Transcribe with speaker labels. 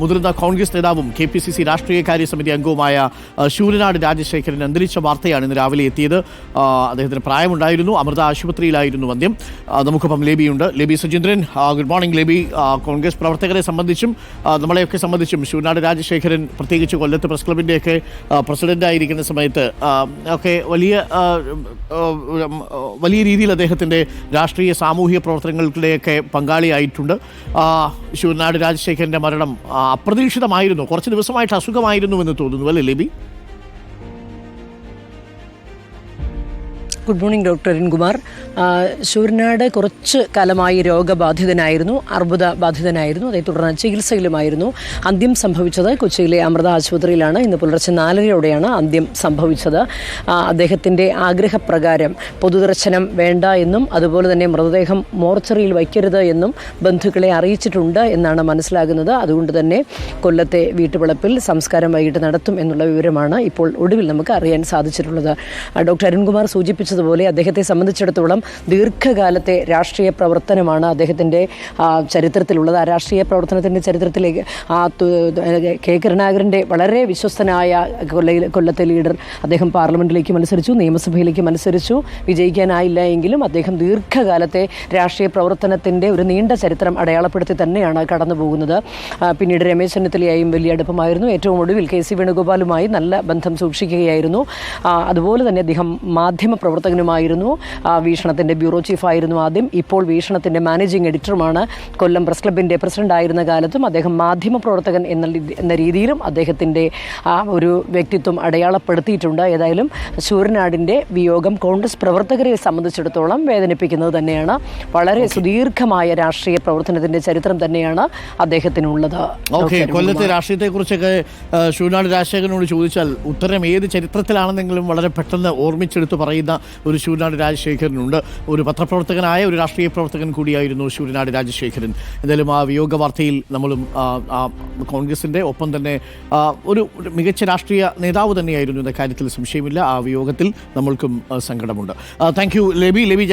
Speaker 1: മുതിർന്ന കോൺഗ്രസ് നേതാവും K P C C രാഷ്ട്രീയകാര്യ സമിതി അംഗവുമായ ശൂരനാട് രാജശേഖരൻ അന്തരിച്ച വാർത്തയാണ് ഇന്ന് രാവിലെ എത്തിയത്. അദ്ദേഹത്തിന് പ്രായമുണ്ടായിരുന്നു. അമൃത ആശുപത്രിയിലായിരുന്നു അന്ത്യം. നമുക്കൊപ്പം ലേബിയുണ്ട്. Leby Suchandran good morning Leby. Congress പ്രവർത്തകരെ സംബന്ധിച്ചും നമ്മളെയൊക്കെ സംബന്ധിച്ചും ശൂരനാട് രാജശേഖരൻ പ്രത്യേകിച്ച് കൊല്ലത്ത് പ്രസ് ക്ലബിന്റെയൊക്കെ പ്രസിഡന്റ് ആയിരിക്കുന്ന സമയത്ത് ഒക്കെ വലിയ വലിയ രീതിയിൽ അദ്ദേഹത്തിന്റെ രാഷ്ട്രീയ സാമൂഹിക പ്രവർത്തനങ്ങളുടെയൊക്കെ പങ്കാളിയായിട്ടുണ്ട്. ശൂരനാട് രാജശേഖരന്റെ മരണം അപ്രതീക്ഷിതമായിരുന്നു. കുറച്ച് ദിവസമായിട്ട് അസുഖമായിരുന്നു എന്ന് തോന്നുന്നു. അല്ലേ Libi?
Speaker 2: Good morning doctor Arunkumar. Sooranad കുറച്ച് കാലമായി രോഗബാധിതനായിരുന്നു അർബുദ ബാധിതനായിരുന്നു അതേ തുടർന്ന് ചികിത്സയിലുമായിരുന്നു. അന്ത്യം സംഭവിച്ചത് കൊച്ചിയിലെ അമൃത ആശുപത്രിയിലാണ്. ഇന്ന് പുലർച്ചെ നാലരയോടെയാണ് അന്ത്യം സംഭവിച്ചത്. അദ്ദേഹത്തിന്റെ ആഗ്രഹപ്രകാരം പൊതുദർശനം വേണ്ട എന്നും അതുപോലെ തന്നെ മൃതദേഹം മോർച്ചറിയിൽ വയ്ക്കരുത് എന്നും ബന്ധുക്കളെ അറിയിച്ചിട്ടുണ്ട് എന്നാണ് മനസ്സിലാകുന്നത്. അതുകൊണ്ട് തന്നെ കൊല്ലത്തെ വീട്ടുവളപ്പിൽ സംസ്കാരം വൈകിട്ട് നടത്തും എന്നുള്ള വിവരമാണ് ഇപ്പോൾ ഒടുവിൽ നമുക്ക് അറിയാൻ സാധിച്ചിട്ടുള്ളത്. ഡോക്ടർ അരുൺകുമാർ സൂചിപ്പിച്ചതുപോലെ അദ്ദേഹത്തെ സംബന്ധിച്ചിടത്തോളം ദീർഘകാലത്തെ രാഷ്ട്രീയ പ്രവർത്തനമാണ് അദ്ദേഹത്തിന്റെ ചരിത്രത്തിലുള്ളത്. ആ രാഷ്ട്രീയ പ്രവർത്തനത്തിന്റെ ചരിത്രത്തിലേക്ക് ആ കെ. കരുണാകരന്റെ വളരെ വിശ്വസ്തനായ കൊല്ലയിൽ കൊല്ലത്തെ ലീഡർ അദ്ദേഹം പാർലമെന്റിലേക്ക് മത്സരിച്ചു നിയമസഭയിലേക്ക് മത്സരിച്ചു. വിജയിക്കാനായില്ല എങ്കിലും അദ്ദേഹം ദീർഘകാലത്തെ രാഷ്ട്രീയ പ്രവർത്തനത്തിന്റെ ഒരു നീണ്ട ചരിത്രം അടയാളപ്പെടുത്തി തന്നെയാണ് കടന്നു പോകുന്നത്. പിന്നീട് രമേശ് ചെന്നിത്തലയായും വലിയ അടുപ്പമായിരുന്നു. ഏറ്റവും ഒടുവിൽ കെ. സി. വേണുഗോപാലുമായി നല്ല ബന്ധം സൂക്ഷിക്കുകയായിരുന്നു. അതുപോലെ തന്നെ അദ്ദേഹം മാധ്യമ പ്രവർത്തകനുമായിരുന്നു. ആ, വീക്ഷണത്തിന്റെ ബ്യൂറോ ചീഫായിരുന്നു ആദ്യം. ഇപ്പോൾ വീക്ഷണത്തിന്റെ മാനേജിംഗ് എഡിറ്ററുമാണ് കൊല്ലം പ്രസ് ക്ലബിന്റെ പ്രസിഡന്റ് ആയിരുന്ന കാലത്തും അദ്ദേഹം മാധ്യമ പ്രവർത്തകൻ എന്ന എന്ന രീതിയിലും അദ്ദേഹത്തിന്റെ ആ ഒരു വ്യക്തിത്വം അടയാളപ്പെടുത്തിയിട്ടുണ്ട്. ഏതായാലും ശൂരനാടിന്റെ വിയോഗം കോൺഗ്രസ് പ്രവർത്തകരെ സംബന്ധിച്ചിടത്തോളം വേദനിപ്പിക്കുന്നത് തന്നെയാണ്. വളരെ സുദീർഘമായ രാഷ്ട്രീയ പ്രവർത്തനത്തിന്റെ ചരിത്രം തന്നെയാണ് അദ്ദേഹത്തിനുള്ളത്.
Speaker 1: ഓക്കെ കൊല്ലത്തെ രാഷ്ട്രീയത്തെക്കുറിച്ചൊക്കെ ആ, ശൂരനാട് രാജശേഖരനോട് ചോദിച്ചാൽ ഉത്തരം ഏത് ചരിത്രത്തിലാണെന്നെങ്കിലും വളരെ പെട്ടെന്ന് ഓർമ്മിച്ചെടുത്ത് പറയുന്ന ഒരു ശൂരനാട് രാജശേഖരനുണ്ട്. ഒരു പത്രപ്രവർത്തകനായ ഒരു രാഷ്ട്രീയ പ്രവർത്തകൻ കൂടിയായിരുന്നു ശൂരനാട് രാജശേഖരൻ. എന്തായാലും ആ വിയോഗ വാർത്തയിൽ നമ്മളും കോൺഗ്രസിന്റെ ഒപ്പം തന്നെ ഒരു മികച്ച രാഷ്ട്രീയ നേതാവ് തന്നെയായിരുന്നു എന്ന കാര്യത്തിൽ സംശയമില്ല. ആ വിയോഗത്തിൽ നമ്മൾക്കും സങ്കടമുണ്ട്. Thank you Leby. ലെബി